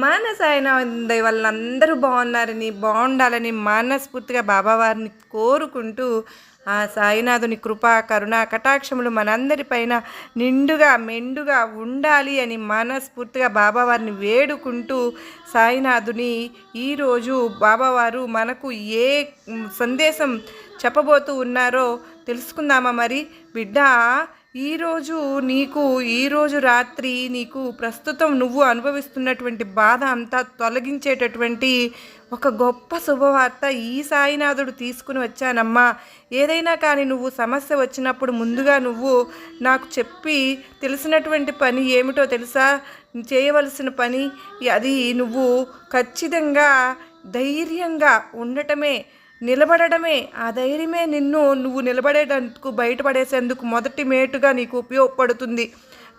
మన సాయినాథ్ వాళ్ళందరూ బాగున్నారని బాగుండాలని మనస్ఫూర్తిగా బాబావారిని కోరుకుంటూ ఆ సాయినాథుని కృప కరుణ కటాక్షములు మనందరిపైన నిండుగా మెండుగా ఉండాలి అని మనస్ఫూర్తిగా బాబావారిని వేడుకుంటూ సాయినాథుని ఈరోజు బాబావారు మనకు ఏ సందేశం చెప్పబోతూ ఉన్నారో తెలుసుకుందామా మరి? బిడ్డ ఈరోజు నీకు ఈరోజు రాత్రి నీకు ప్రస్తుతం నువ్వు అనుభవిస్తున్నటువంటి బాధ అంతా తొలగించేటటువంటి ఒక గొప్ప శుభవార్త ఈ సాయినాథుడు తీసుకుని వచ్చానమ్మా. ఏదైనా కానీ నువ్వు సమస్య వచ్చినప్పుడు ముందుగా నువ్వు నాకు చెప్పి తెలిసినటువంటి పని ఏమిటో తెలుసా? చేయవలసిన పని అది నువ్వు ఖచ్చితంగా ధైర్యంగా ఉండటమే నిలబడడమే. ఆ ధైర్యమే నిన్ను నువ్వు నిలబడేటందుకు బయటపడేసేందుకు మొదటి మేటుగా నీకు ఉపయోగపడుతుంది.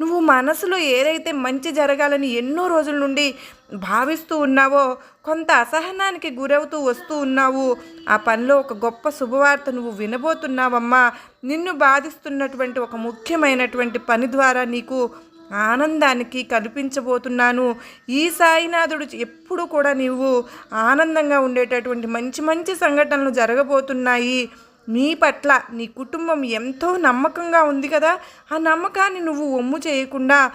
నువ్వు మనసులో ఏదైతే మంచి జరగాలని ఎన్నో రోజుల నుండి భావిస్తూ ఉన్నావో కొంత అసహనానికి గురవుతూ వస్తూ ఉన్నావు. ఆ పనిలో ఒక గొప్ప శుభవార్త నువ్వు వినబోతున్నావమ్మా. నిన్ను బాధిస్తున్నటువంటి ఒక ముఖ్యమైనటువంటి పని ద్వారా నీకు ఆనందానికి కల్పించబోతున్నాను. ఈ సాయినాథుడు ఎప్పుడు కూడా నీవు ఆనందంగా ఉండేటటువంటి మంచి మంచి సంఘటనలు జరగబోతున్నాయి. నీ పట్ల నీ కుటుంబం ఎంతో నమ్మకంగా ఉంది కదా. ఆ నమ్మకాన్ని నువ్వు ఒమ్ము చేయకుండా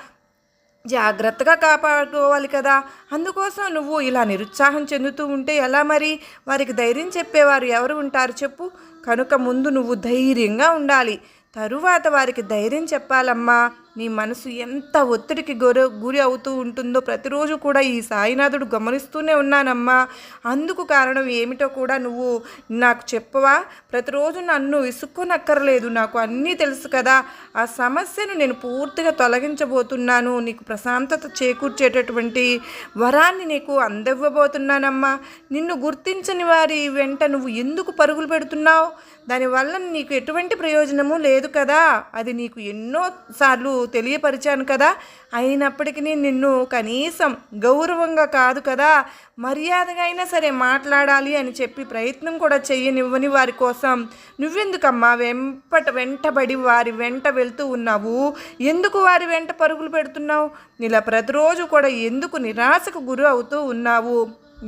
జాగ్రత్తగా కాపాడుకోవాలి కదా. అందుకోసం నువ్వు ఇలా నిరుత్సాహం చెందుతూ ఉంటే ఎలా మరి? వారికి ధైర్యం చెప్పేవారు ఎవరు ఉంటారు చెప్పు. కనుక ముందు నువ్వు ధైర్యంగా ఉండాలి. తరువాత వారికి ధైర్యం చెప్పాలమ్మా. నీ మనసు ఎంత ఒత్తిడికి గురి గురి అవుతూ ఉంటుందో ప్రతిరోజు కూడా ఈ సాయినాథుడు గమనిస్తూనే ఉన్నానమ్మా. అందుకు కారణం ఏమిటో కూడా నువ్వు నాకు చెప్పవా? ప్రతిరోజు నన్ను ఇసుక్కునక్కర్లేదు నాకు అన్నీ తెలుసు కదా. ఆ సమస్యను నేను పూర్తిగా తొలగించబోతున్నాను. నీకు ప్రశాంతత చేకూర్చేటటువంటి వరాన్ని నీకు అందివ్వబోతున్నానమ్మా. నిన్ను గుర్తించని వారి వెంట నువ్వు ఎందుకు పరుగులు పెడుతున్నావు? దానివల్ల నీకు ఎటువంటి ప్రయోజనము లేదు కదా. అది నీకు ఎన్నోసార్లు తెలియపరిచాను కదా. అయినప్పటికీ నిన్ను కనీసం గౌరవంగా కాదు కదా. మర్యాదగా అయినా సరే మాట్లాడాలి అని చెప్పి ప్రయత్నం కూడా చెయ్యనివ్వని వారి కోసం నువ్వెందుకమ్మా వెంపట వెంటబడి వారి వెంట వెళ్తూ ఉన్నావు? ఎందుకు వారి వెంట పరుగులు పెడుతున్నావు? ఇలా ప్రతిరోజు కూడా ఎందుకు నిరాశకు గురి అవుతూ ఉన్నావు?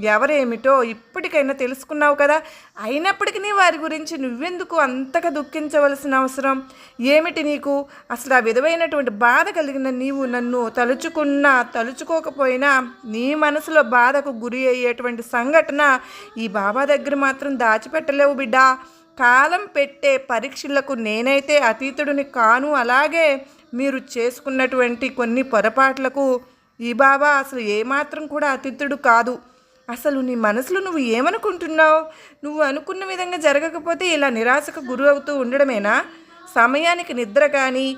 ఎవరేమిటో ఇప్పటికైనా తెలుసుకున్నావు కదా. అయినప్పటికీ వారి గురించి నువ్వెందుకు అంతగా దుఃఖించవలసిన అవసరం? ఏమిటి నీకు? అసలు ఆ విధమైనటువంటి బాధ కలిగిన నీవు నన్ను తలుచుకున్నా తలుచుకోకపోయినా నీ మనసులో బాధకు గురి అయ్యేటువంటి సంఘటన ఈ బాబా దగ్గర మాత్రం దాచిపెట్టలేవు బిడ్డా. కాలం పెట్టే పరీక్షలకు నేనైతే అతీతుడిని కాను. అలాగే మీరు చేసుకున్నటువంటి కొన్ని పొరపాట్లకు ఈ బాబా అసలు ఏమాత్రం కూడా అతిథుడు కాదు. అసలు నీ మనసులో నువ్వు ఏమనుకుంటున్నావు? నువ్వు అనుకున్న విధంగా జరగకపోతే ఇలా నిరాశకు గురి అవుతూ ఉండడమేనా? సమయానికి నిద్ర కానీ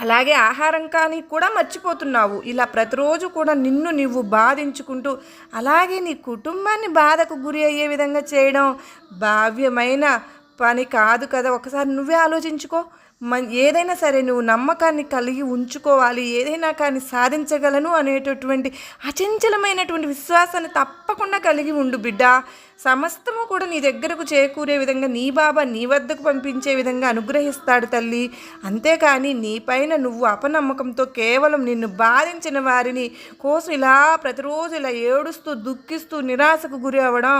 అలాగే ఆహారం కానీ కూడా మర్చిపోతున్నావు. ఇలా ప్రతిరోజు కూడా నిన్ను నువ్వు బాధించుకుంటూ అలాగే నీ కుటుంబాన్ని బాధకు గురి అయ్యే విధంగా చేయడం భావ్యమైన పని కాదు కదా. ఒకసారి నువ్వే ఆలోచించుకో. మన ఏదైనా సరే నువ్వు నమ్మకాన్ని కలిగి ఉంచుకోవాలి ఏదైనా కానీ సాధించగలను అనేటటువంటి అచంచలమైనటువంటి విశ్వాసాన్ని తప్పకుండా కలిగి ఉండు బిడ్డ. సమస్తము కూడా నీ దగ్గరకు చేకూరే విధంగా నీ బాబా నీ వద్దకు పంపించే విధంగా అనుగ్రహిస్తాడు తల్లి. అంతేకాని నీపైన నువ్వు అపనమ్మకంతో కేవలం నిన్ను బాధించిన వారిని కోసం ఇలా ప్రతిరోజు ఇలా ఏడుస్తూ దుఃఖిస్తూ నిరాశకు గురి అవ్వడం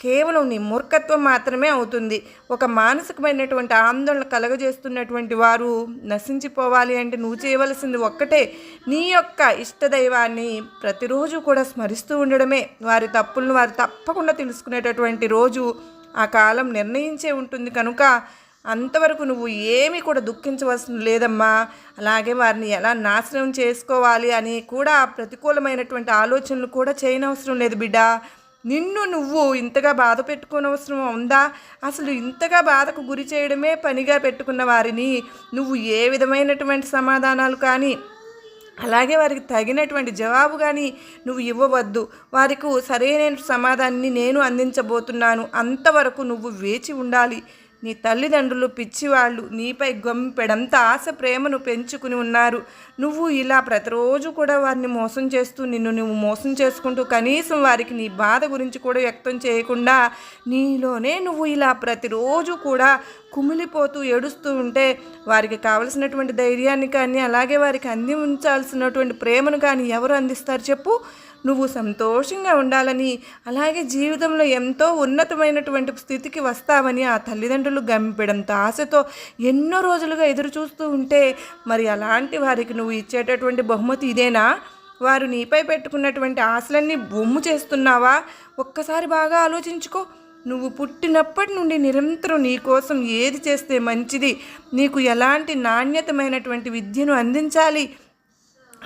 కేవలం నీ మూర్ఖత్వం మాత్రమే అవుతుంది. ఒక మానసికమైనటువంటి ఆందోళన కలగజేస్తున్నటువంటి వారు నశించిపోవాలి అంటే నువ్వు చేయవలసింది ఒక్కటే. నీ యొక్క ఇష్టదైవాన్ని ప్రతిరోజు కూడా స్మరిస్తూ ఉండడమే. వారి తప్పులను వారు తప్పకుండా తెలుసుకునేటటువంటి రోజు ఆ కాలం నిర్ణయించే ఉంటుంది. కనుక అంతవరకు నువ్వు ఏమీ కూడా దుఃఖించవలసిన లేదమ్మా. అలాగే వారిని ఎలా నాశనం చేసుకోవాలి అని కూడా ప్రతికూలమైనటువంటి ఆలోచనలు కూడా చేయనవసరం లేదు బిడ్డ. నిన్ను నువ్వు ఇంతగా బాధ పెట్టుకోనవసరం ఉందా? అసలు ఇంతగా బాధకు గురి చేయడమే పనిగా పెట్టుకున్న వారిని నువ్వు ఏ విధమైనటువంటి సమాధానాలు కానీ అలాగే వారికి తగినటువంటి జవాబు కానీ నువ్వు ఇవ్వవద్దు. వారికి సరైన సమాధానాన్ని నేను అందించబోతున్నాను. అంతవరకు నువ్వు వేచి ఉండాలి. నీ తల్లిదండ్రులు పిచ్చివాళ్ళు నీపై గొంపెడంత ఆశ ప్రేమను పెంచుకుని ఉన్నారు. నువ్వు ఇలా ప్రతిరోజు కూడా వారిని మోసం చేస్తూ నిన్ను నువ్వు మోసం చేసుకుంటూ కనీసం వారికి నీ బాధ గురించి కూడా వ్యక్తం చేయకుండా నీలోనే నువ్వు ఇలా ప్రతిరోజు కూడా కుమిలిపోతూ ఏడుస్తూ ఉంటే వారికి కావలసినటువంటి ధైర్యాన్ని కానీ అలాగే వారికి అంది ఉంచాల్సినటువంటి ప్రేమను కానీ ఎవరు అందిస్తారు చెప్పు? నువ్వు సంతోషంగా ఉండాలని అలాగే జీవితంలో ఎంతో ఉన్నతమైనటువంటి స్థితికి వస్తావని ఆ తల్లిదండ్రులు గంపెడంత ఆశతో ఎన్నో రోజులుగా ఎదురు చూస్తూ ఉంటే మరి అలాంటి వారికి నువ్వు ఇచ్చేటటువంటి బహుమతి ఇదేనా? వారు నీపై పెట్టుకున్నటువంటి ఆశలన్నీ బొమ్ము చేస్తున్నావా? ఒక్కసారి బాగా ఆలోచించుకో. నువ్వు పుట్టినప్పటి నుండి నిరంతరం నీకోసం ఏది చేస్తే మంచిది? నీకు ఎలాంటి నాణ్యతమైనటువంటి విద్యను అందించాలి?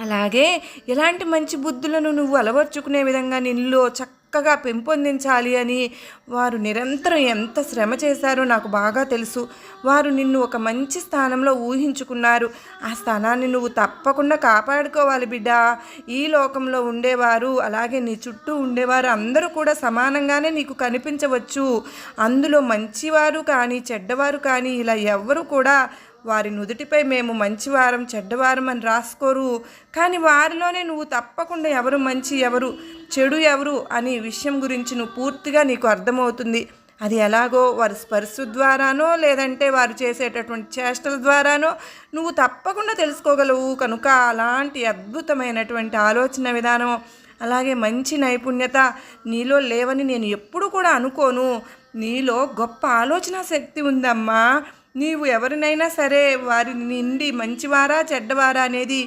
అలాగే ఎలాంటి మంచి బుద్ధులను నువ్వు అలవర్చుకునే విధంగా నిన్నులో చక్కగా పెంపొందించాలి అని వారు నిరంతరం ఎంత శ్రమ చేశారో నాకు బాగా తెలుసు. వారు నిన్ను ఒక మంచి స్థానంలో ఊహించుకున్నారు. ఆ స్థానాన్ని నువ్వు తప్పకుండా కాపాడుకోవాలి బిడ్డ. ఈ లోకంలో ఉండేవారు అలాగే నీ చుట్టూ ఉండేవారు అందరూ కూడా సమానంగానే నీకు కనిపించవచ్చు. అందులో మంచివారు కానీ చెడ్డవారు కానీ ఇలా ఎవ్వరు కూడా వారి నుదుటిపై మేము మంచివారం చెడ్డవారం అని రాసుకోరు. కానీ వారిలోనే నువ్వు తప్పకుండా ఎవరు మంచి ఎవరు చెడు ఎవరు అనే విషయం గురించి నువ్వు పూర్తిగా నీకు అర్థమవుతుంది. అది ఎలాగో వారి స్పర్శ ద్వారానో లేదంటే వారు చేసేటటువంటి చేష్టల ద్వారానో నువ్వు తప్పకుండా తెలుసుకోగలవు. కనుక అలాంటి అద్భుతమైనటువంటి ఆలోచన విధానం అలాగే మంచి నైపుణ్యత నీలో లేవని నేను ఎప్పుడు కూడా అనుకోను. నీలో గొప్ప ఆలోచన శక్తి ఉందమ్మా. నీవు ఎవరినైనా సరే వారి నిండి మంచివారా చెడ్డవారా అనేది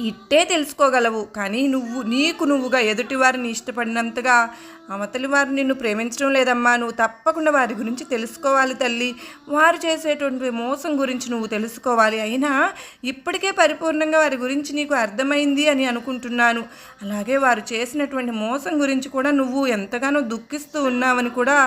ఇట్టే తెలుసుకోగలవు. కానీ నువ్వు నీకు నువ్వుగా ఎదుటివారిని ఇష్టపడినంతగా అవతలి వారు నిన్ను ప్రేమించడం లేదమ్మా. నువ్వు తప్పకుండా వారి గురించి తెలుసుకోవాలి తల్లి. వారు చేసేటువంటి మోసం గురించి నువ్వు తెలుసుకోవాలి. అయినా ఇప్పటికే పరిపూర్ణంగా వారి గురించి నీకు అర్థమైంది అని అనుకుంటున్నాను. అలాగే వారు చేసినటువంటి మోసం గురించి కూడా నువ్వు ఎంతగానో దుఃఖిస్తూ ఉన్నావని కూడా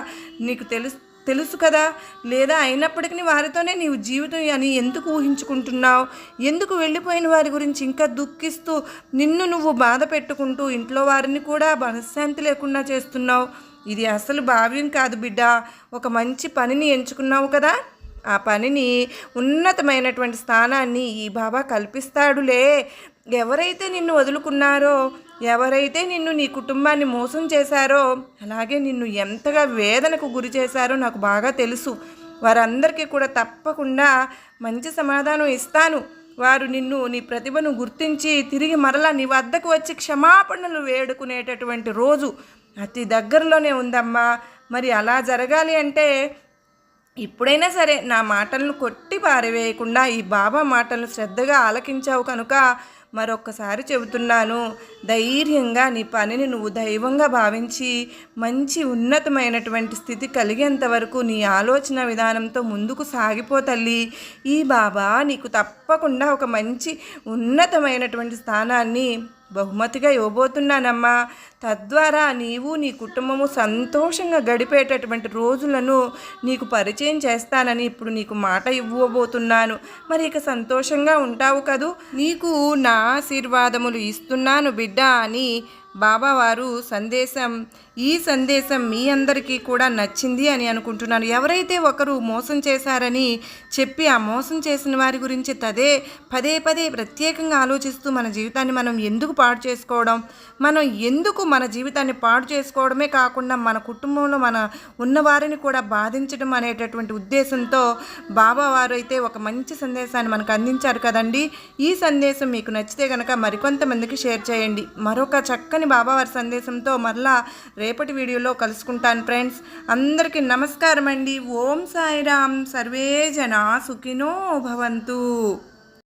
నీకు తెలుసు తెలుసు కదా? లేదా అయినప్పటికీ వారితోనే నీవు జీవితం అని ఎందుకు ఊహించుకుంటున్నావు? ఎందుకు వెళ్ళిపోయిన వారి గురించి ఇంకా దుఃఖిస్తూ నిన్ను నువ్వు బాధ పెట్టుకుంటూ ఇంట్లో వారిని కూడా మనశ్శాంతి లేకుండా చేస్తున్నావు? ఇది అసలు భావ్యం కాదు బిడ్డ. ఒక మంచి పనిని ఎంచుకున్నావు కదా? ఆ పనిని ఉన్నతమైనటువంటి స్థానాన్ని ఈ బాబా కల్పిస్తాడులే. ఎవరైతే నిన్ను వదులుకున్నారో ఎవరైతే నిన్ను నీ కుటుంబాన్ని మోసం చేశారో అలాగే నిన్ను ఎంతగా వేదనకు గురి చేశారో నాకు బాగా తెలుసు. వారందరికీ కూడా తప్పకుండా మంచి సమాధానం ఇస్తాను. వారు నిన్ను నీ ప్రతిభను గుర్తించి తిరిగి మరలా నీ వద్దకు వచ్చి క్షమాపణలు వేడుకునేటటువంటి రోజు అతి దగ్గరలోనే ఉందమ్మా. మరి అలా జరగాలి అంటే ఇప్పుడైనా సరే నా మాటలను కొట్టి పారవేయకుండా ఈ బాబా మాటలను శ్రద్ధగా ఆలకించావు కనుక మరొక్కసారి చెబుతున్నాను. ధైర్యంగా నీ పనిని నువ్వు దైవంగా భావించి మంచి ఉన్నతమైనటువంటి స్థితి కలిగేంత వరకు నీ ఆలోచన విధానంతో ముందుకు సాగిపో తల్లి. ఈ బాబా నీకు తప్పకుండా ఒక మంచి ఉన్నతమైనటువంటి స్థానాన్ని బహుమతిగా ఇవ్వబోతున్నానమ్మా. తద్వారా నీవు నీ కుటుంబము సంతోషంగా గడిపేటటువంటి రోజులను నీకు పరిచయం చేస్తానని ఇప్పుడు నీకు మాట ఇవ్వబోతున్నాను. మరి ఇక సంతోషంగా ఉంటావు కదూ? నీకు నా ఆశీర్వాదములు ఇస్తున్నాను బిడ్డ అని బాబావారు సందేశం ఈ సందేశం మీ అందరికీ కూడా నచ్చింది అని అనుకుంటున్నాను ఎవరైతే ఒకరు మోసం చేశారని చెప్పి ఆ మోసం చేసిన వారి గురించి తదే పదే పదే ప్రత్యేకంగా ఆలోచిస్తూ మన జీవితాన్ని మనం ఎందుకు పాడు చేసుకోవడం మనం ఎందుకు మన జీవితాన్ని పాడు చేసుకోవడమే కాకుండా మన కుటుంబంలో మన ఉన్నవారిని కూడా బాధించడం అనేటటువంటి ఉద్దేశంతో బాబా వారు అయితే ఒక మంచి సందేశాన్ని మనకు అందించారు కదండి. ఈ సందేశం మీకు నచ్చితే కనుక మరికొంతమందికి షేర్ చేయండి. మరొక చక్కని చక్కని బాబావారి సందేశంతో మరలా రేపటి వీడియోలో కలుసుకుంటాను ఫ్రెండ్స్. అందరికీ నమస్కారం అండి ఓం సాయిరామ్. సర్వే జనా సుఖినో భవంతు.